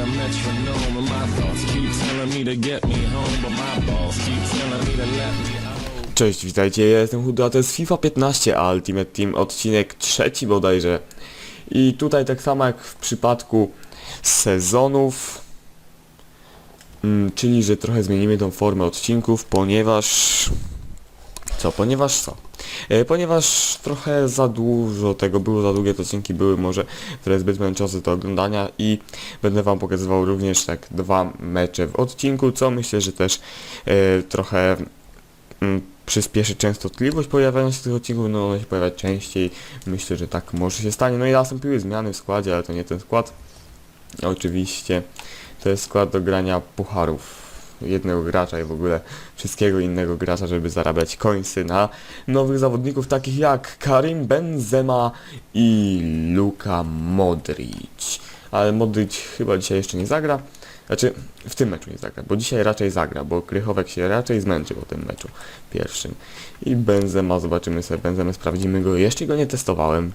a metronome, and my thoughts keep telling me to get me home, but my balls keep telling me to let me. Cześć, witajcie, ja jestem Huda, a to jest FIFA 15 a Ultimate Team, odcinek trzeci bodajże. I tutaj tak samo jak w przypadku sezonów, mm, czyli że trochę zmienimy tą formę odcinków, ponieważ... Co? Ponieważ co? E, ponieważ trochę za dużo tego było, za długie te odcinki były może trochę zbyt męczące do oglądania i będę wam pokazywał również tak dwa mecze w odcinku, co myślę, że też e, trochę mm, przyspieszy częstotliwość pojawiania się tych odcinków, no one się pojawia częściej, myślę, że tak może się stanie, no i nastąpiły zmiany w składzie, ale to nie ten skład, oczywiście to jest skład do grania pucharów jednego gracza i w ogóle wszystkiego innego gracza, żeby zarabiać końsy na nowych zawodników takich jak Karim Benzema i Luka Modric. Ale Modric chyba dzisiaj jeszcze nie zagra. Znaczy, w tym meczu nie zagra, bo dzisiaj raczej zagra, bo Krychowek się raczej zmęczy po tym meczu pierwszym. I Benzema, zobaczymy sobie Benzema, sprawdzimy go. Jeszcze go nie testowałem.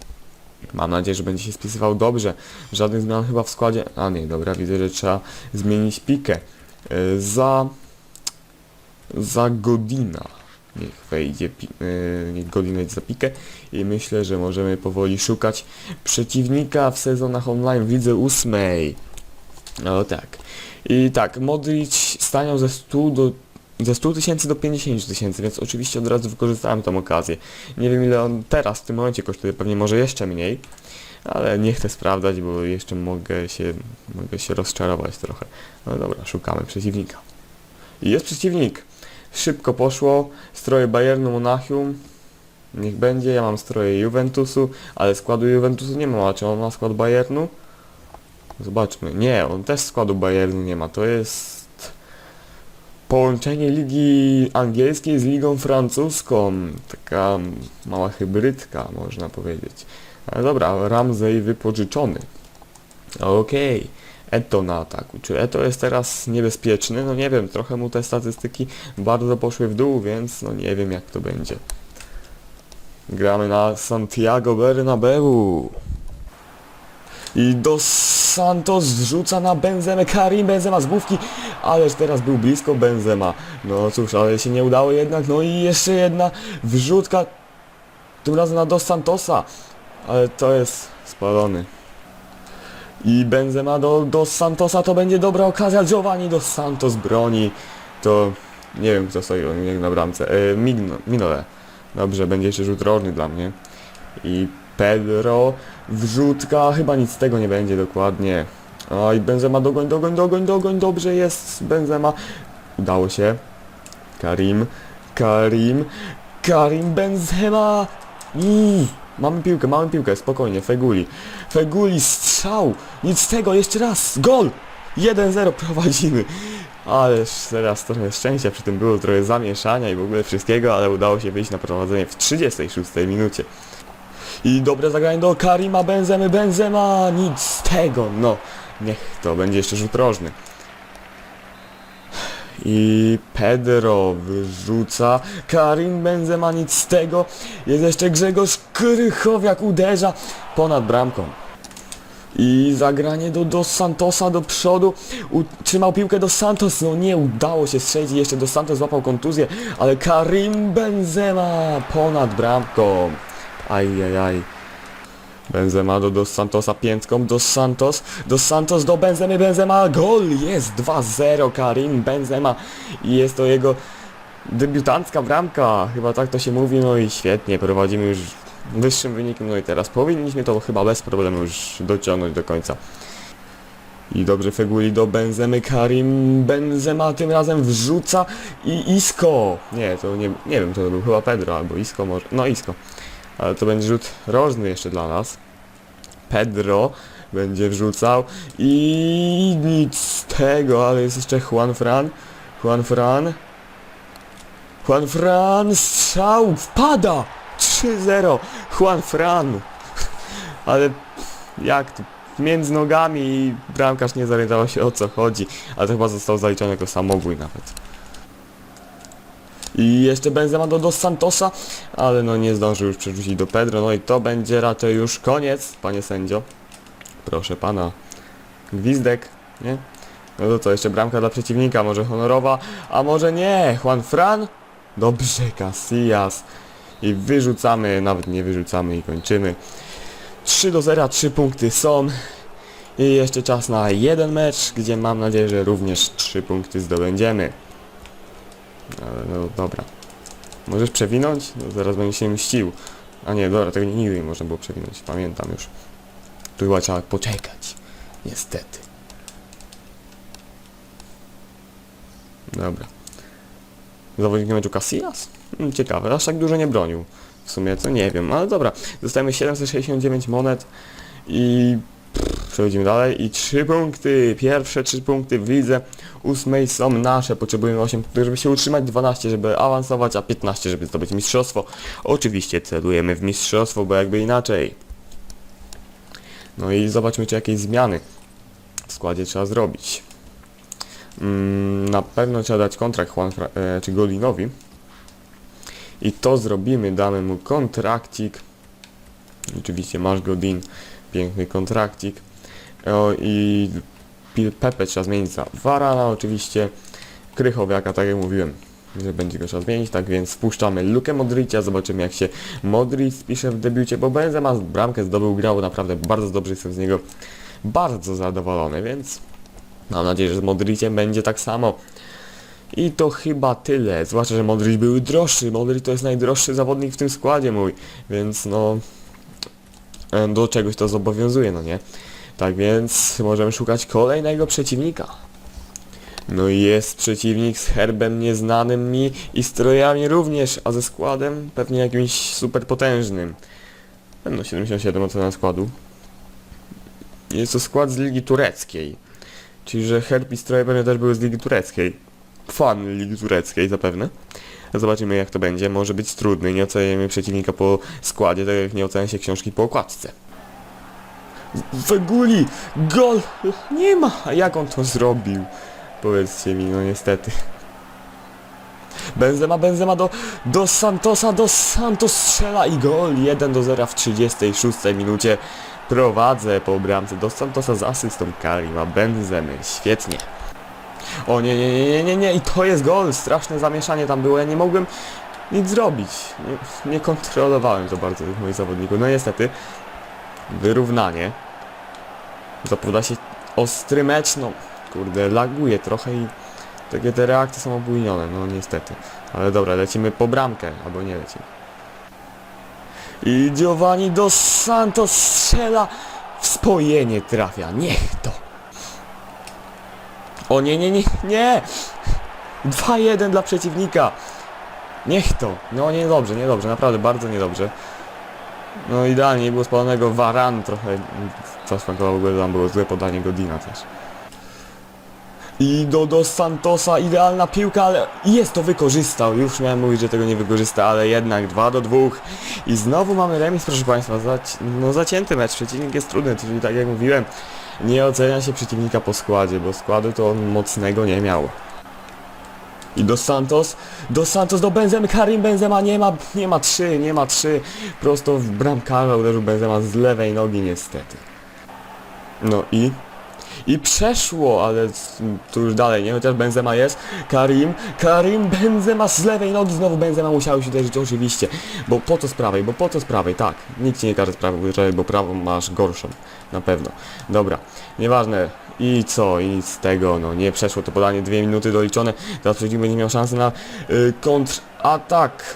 Mam nadzieję, że będzie się spisywał dobrze. Żadnych zmian chyba w składzie. A nie, dobra, widzę, że trzeba zmienić pikę. E, Za... Za Godina. Niech wejdzie, e, niech Godin wejdzie za pikę i myślę, że możemy powoli szukać przeciwnika w sezonach online w lidze ósmej. No tak. I tak, Modric staniał ze 100 do ze 100 tysięcy do 50 tysięcy, więc oczywiście od razu wykorzystałem tą okazję. Nie wiem ile on teraz w tym momencie kosztuje, pewnie może jeszcze mniej, ale nie chcę sprawdzać, bo jeszcze mogę się, mogę się rozczarować trochę. No dobra, szukamy przeciwnika. I jest przeciwnik. Szybko poszło. Stroje Bayernu Monachium. Niech będzie, ja mam stroje Juventusu, ale składu Juventusu nie ma. A czy on ma skład Bayernu? Zobaczmy. Nie, on też składu Bayernu nie ma. To jest połączenie ligi angielskiej z ligą francuską. Taka mała hybrydka, można powiedzieć. Dobra, Ramsey wypożyczony. Okej. Eto na ataku. Czy Eto jest teraz niebezpieczny? No nie wiem, trochę mu te statystyki bardzo poszły w dół, więc no nie wiem jak to będzie. Gramy na Santiago Bernabeu. I Dos Santos wrzuca na Benzemę Karim Benzema z główki, ależ teraz był blisko Benzema. No cóż, ale się nie udało jednak, no i jeszcze jedna wrzutka, tym razem na Dos Santosa, ale to jest spalony. I Benzema do Dos Santosa to będzie dobra okazja, Giovanni Dos Santos broni, to nie wiem kto stoi jak na bramce, e, Migno, Minole. Dobrze, będzie jeszcze rzut rożny dla mnie. I Pedro, wrzutka, chyba nic z tego nie będzie dokładnie. Oj, Benzema, dogoń, dogoń, dogoń, dogoń, dobrze jest Benzema. Udało się. Karim, Karim, Karim Benzema. I mamy piłkę, mamy piłkę, spokojnie, Feguli. Feguli, strzał, nic z tego, jeszcze raz, gol! 1-0 prowadzimy. Ależ teraz trochę szczęścia przy tym było, trochę zamieszania i w ogóle wszystkiego, ale udało się wyjść na prowadzenie w 36 minucie. I dobre zagranie do Karima Benzemy, Benzema, nic z tego, no. Niech to będzie jeszcze rzut rożny. I Pedro wyrzuca, Karim Benzema, nic z tego. Jest jeszcze Grzegorz Krychowiak, uderza ponad bramką. I zagranie do Dos Santosa do przodu. Utrzymał piłkę do Santos. No nie udało się strzelić. Jeszcze Dos Santos złapał kontuzję. Ale Karim Benzema ponad bramką. Ajajaj. Benzema do Dos Santosa piętką. Dos Santos. Dos Santos do Benzemy. Benzema. Gol jest 2-0. Karim Benzema. I jest to jego debiutancka bramka. Chyba tak to się mówi. No i świetnie. Prowadzimy już wyższym wynikiem. No i teraz powinniśmy to chyba bez problemu już dociągnąć do końca. I dobrze Feguli do Benzemy, Karim Benzema tym razem wrzuca i Isco. Nie, to nie, nie wiem, to był chyba Pedro albo Isco może. No Isco. Ale to będzie rzut rożny jeszcze dla nas. Pedro będzie wrzucał i nic z tego, ale jest jeszcze Juan Fran. Juan Fran. Juan Fran, strzał, wpada! 3-0, Juan Fran. Ale jak to? Między nogami i bramkarz nie zorientował się o co chodzi, ale to chyba został zaliczony jako samobój nawet. I jeszcze Benzema do Dos Santosa, ale no nie zdążył już przerzucić do Pedro, no i to będzie raczej już koniec, panie sędzio. Proszę pana. Gwizdek. Nie? No to co, jeszcze bramka dla przeciwnika, może honorowa, a może nie, Juan Fran? Dobrze, Casillas. I wyrzucamy, nawet nie wyrzucamy i kończymy. 3 do 0, 3 punkty są. I jeszcze czas na jeden mecz, gdzie mam nadzieję, że również 3 punkty zdobędziemy. Ale no dobra. Możesz przewinąć? No zaraz będzie się mścił. A nie, dobra, tego nigdy nie można było przewinąć, pamiętam już. Tu chyba trzeba poczekać. Niestety. Dobra. Zawodnik meczu Casillas? Hmm, ciekawe, aż tak dużo nie bronił. W sumie to nie wiem, ale dobra. Dostajemy 769 monet i przechodzimy dalej i 3 punkty. Pierwsze 3 punkty w lidze ósmej są nasze. Potrzebujemy 8 punktów, żeby się utrzymać, 12, żeby awansować, a 15, żeby zdobyć mistrzostwo. Oczywiście celujemy w mistrzostwo, bo jakby inaczej. No i zobaczmy, czy jakieś zmiany w składzie trzeba zrobić. Mm, na pewno trzeba dać kontrakt Juan Fra- e, czy Golinowi. I to zrobimy, damy mu kontrakcik. Oczywiście masz Godin, piękny kontrakcik. O, I Pepe trzeba zmienić za Varana oczywiście. Krychowiaka, tak jak mówiłem, że będzie go trzeba zmienić, tak więc wpuszczamy Lukę Modricia, zobaczymy jak się Modric spisze w debiucie, bo Benzema bramkę zdobył, grał naprawdę bardzo dobrze, jestem z niego bardzo zadowolony, więc mam nadzieję, że z Modriciem będzie tak samo. I to chyba tyle, zwłaszcza, że Modric był droższy, Modric to jest najdroższy zawodnik w tym składzie mój, więc no e, do czegoś to zobowiązuje, no nie? Tak więc możemy szukać kolejnego przeciwnika. No i jest przeciwnik z herbem nieznanym mi i strojami również, a ze składem pewnie jakimś super potężnym. No 77 ocena składu. Jest to skład z Ligi Tureckiej. Czyli, że herb i stroje pewnie też były z Ligi Tureckiej. Fan Ligi Tureckiej zapewne. Zobaczymy jak to będzie. Może być trudny. Nie oceniamy przeciwnika po składzie, tak jak nie ocenia się książki po okładce. Weguli! Gol! Nie ma! Jak on to zrobił? Powiedzcie mi, no niestety. Benzema, Benzema do, do Santosa, do Santos strzela i gol 1 do 0 w 36 minucie. Prowadzę po bramce do Santosa z asystą Karima Benzemy. Świetnie. O nie, nie, nie, nie, nie, nie, i to jest gol. Straszne zamieszanie tam było. Ja nie mogłem nic zrobić. Nie, nie kontrolowałem za bardzo moich zawodników. No niestety. Wyrównanie. Zapowiada się ostry mecz, no kurde, laguje trochę i takie te reakcje są obujnione, no niestety. Ale dobra, lecimy po bramkę, albo nie lecimy. I Giovanni dos Santos strzela w spojenie trafia, niech to. O nie, nie, nie, nie! 2-1 dla przeciwnika. Niech to. No niedobrze, niedobrze, naprawdę bardzo niedobrze. No idealnie, nie było spalonego Varan, trochę czas tam było złe podanie Godina też. I do, do Santosa idealna piłka, ale jest to wykorzystał. Już miałem mówić, że tego nie wykorzysta, ale jednak 2 do 2. I znowu mamy remis, proszę Państwa. No zacięty mecz, przeciwnik jest trudny, czyli tak jak mówiłem, nie ocenia się przeciwnika po składzie, bo składu to on mocnego nie miał. I do Santos, do Santos, do Benzemy, Karim Benzema nie ma, nie ma 3, nie ma 3. Prosto w bramkarza uderzył Benzema z lewej nogi niestety. No i i przeszło, ale tu już dalej, nie? Chociaż Benzema jest. Karim, Karim Benzema z lewej nogi, znowu Benzema musiał się uderzyć, oczywiście. Bo po co z prawej, bo po co z prawej, tak. Nikt ci nie każe z prawej uderzać, bo prawą masz gorszą. Na pewno. Dobra, nieważne. I co? I z tego, no nie przeszło to podanie, dwie minuty doliczone. Teraz przeciwnik będzie miał szansę na y, kontratak.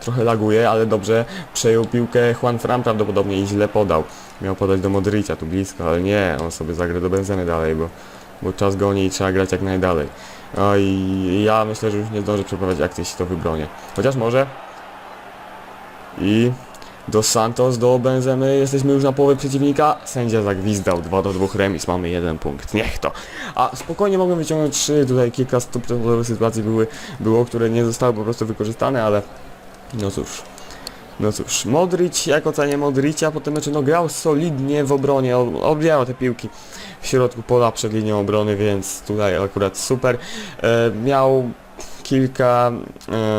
Trochę laguje, ale dobrze. Przejął piłkę Juan Fran prawdopodobnie i źle podał. Miał podać do Modricia tu blisko, ale nie, on sobie zagra do Benzemy dalej, bo, bo czas goni i trzeba grać jak najdalej. No i ja myślę, że już nie zdążę przeprowadzić akcji, jeśli to wybronię. Chociaż może. I do Santos, do Benzemy, jesteśmy już na połowie przeciwnika. Sędzia zagwizdał, 2 do 2 remis, mamy jeden punkt, niech to. A spokojnie mogłem wyciągnąć 3, tutaj kilka stuprocentowych sytuacji były, było, które nie zostały po prostu wykorzystane, ale no cóż. No cóż, Modric, jak ocenię Modricia po tym meczu, no grał solidnie w obronie, ob- obijał te piłki w środku pola przed linią obrony, więc tutaj akurat super. E, miał kilka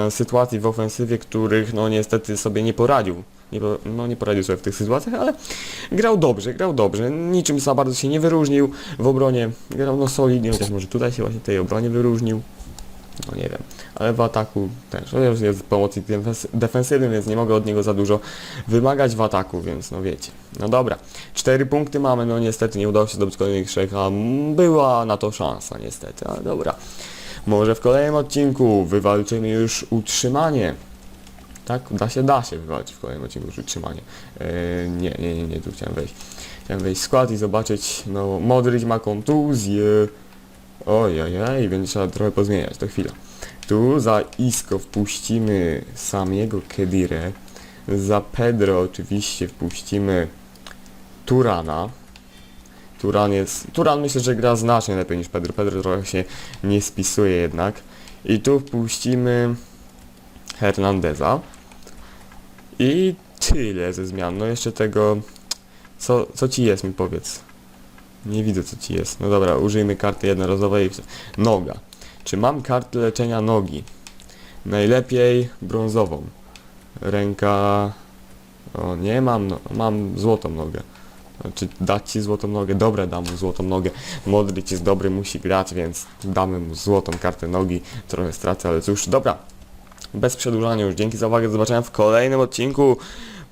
e, sytuacji w ofensywie, których no niestety sobie nie poradził nie, no, nie poradził sobie w tych sytuacjach, ale grał dobrze, grał dobrze. Niczym za bardzo się nie wyróżnił w obronie. Grał no solidnie, chociaż może tutaj się właśnie tej obronie wyróżnił. No nie wiem, ale w ataku też. Chociaż jest pomocnik defens- defensywny, więc nie mogę od niego za dużo wymagać w ataku, więc no wiecie. No dobra, cztery punkty mamy, no niestety nie udało się zdobyć kolejnych trzech, a była na to szansa niestety, ale dobra. Może w kolejnym odcinku wywalczymy już utrzymanie. Tak, da się, da się wywalczyć w kolejnym odcinku już utrzymanie. Eee, nie, nie, nie, nie, tu chciałem wejść. Chciałem wejść w skład i zobaczyć, no Modric ma kontuzję. Ojajaj, będzie trzeba trochę pozmieniać, to chwila. Tu za Isco wpuścimy samego Kedire. Za Pedro oczywiście wpuścimy Turana. Turan jest... Turan myślę, że gra znacznie lepiej niż Pedro. Pedro trochę się nie spisuje jednak. I tu wpuścimy Hernandeza. I tyle ze zmian. No jeszcze tego... Co, co ci jest mi powiedz? Nie widzę co ci jest. No dobra, użyjmy karty jednorazowej. Noga. Czy mam kartę leczenia nogi? Najlepiej brązową. Ręka... O, nie mam, no, mam złotą nogę. Czy dać ci złotą nogę? Dobra, dam mu złotą nogę. Modric jest dobry, musi grać, więc damy mu złotą kartę nogi. Trochę stracę, ale cóż, dobra. Bez przedłużania już. Dzięki za uwagę, do zobaczenia w kolejnym odcinku.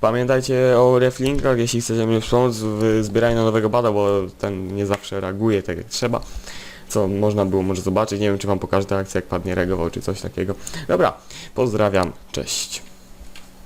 Pamiętajcie o reflinkach, jeśli chcecie mi pomóc w zbieraniu nowego bada, bo ten nie zawsze reaguje tak jak trzeba. Co można było może zobaczyć. Nie wiem, czy wam pokażę tę akcję, jak padnie reagował, czy coś takiego. Dobra, pozdrawiam, cześć.